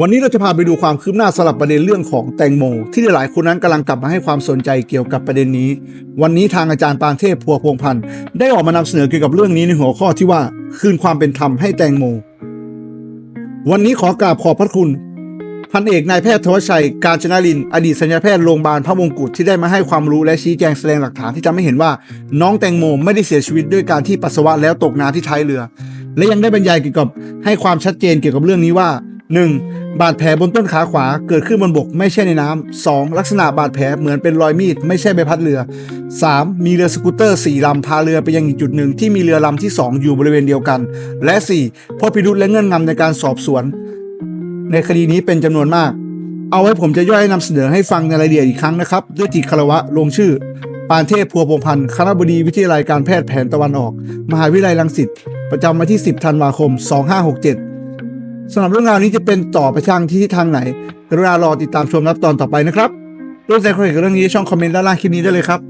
วันนี้เราจะพาไปดูความคืบหน้าสลับประเด็นเรื่องของแตงโม ที่หลายคนนั้นกำลังกลับมาให้ความสนใจเกี่ยวกับประเด็นนี้ วันนี้ทางอาจารย์ปานเทพพัวพงพันธ์ได้ออกมานำเสนอเกี่ยวกับเรื่องนี้ในหัวข้อที่ว่าคืนความเป็นธรรมให้แตงโม วันนี้ขอกราบขอบพระคุณพันเอกนายแพทย์ทวชัย การชนะลิน อดีตสัญญาแพทย์โรงพยาบาลพระมงกุฎที่ได้มาให้ความรู้และชี้แจงแสดงหลักฐานที่ทำให้เห็นว่า น้องแตงโมไม่ได้เสียชีวิตด้วยการที่ปัสสาวะแล้วตกน้ำที่ท้ายเรือ และยังได้บรรยายเกี่ยวกับให้ความชัดเจนเกี่ยวกับเรื่องนี้ว่า 1. บาดแผลบนต้นขาขวาเกิดขึ้นบนบกไม่ใช่ในน้ำ 2. ลักษณะบาดแผลเหมือนเป็นรอยมีดไม่ใช่ใบพัดเรือ 3. มีเรือสกูตเตอร์4ลำพาเรือไปยังอีกจุดหนึ่งที่มีเรือลำที่ 2 อยู่บริเวณเดียวกัน และ 4. พบพิรุธและเงื่อนงำในการสอบสวน ในคดีนี้เป็นจำนวนมาก เอาไว้ผมจะย่อยนำเสนอให้ฟังในรายละเอียดอีกครั้งนะครับ ด้วยจิตคารวะลงชื่อ ปานเทพพัวพงพันธ์คณะบดีวิทยาลัยการแพทย์แผนตะวันออก มหาวิทยาลัยรังสิตประจำวันที่ 10 ธันวาคม 2567 สำหรับเรื่องราวนี้จะเป็นต่อไปทางที่ทางไหนกรุณารอติดตามชมรับตอนต่อไปนะครับร่วมแสดงความเห็นกับเรื่องนี้ช่องคอมเมนต์ด้านล่างคลิปนี้ได้เลยครับ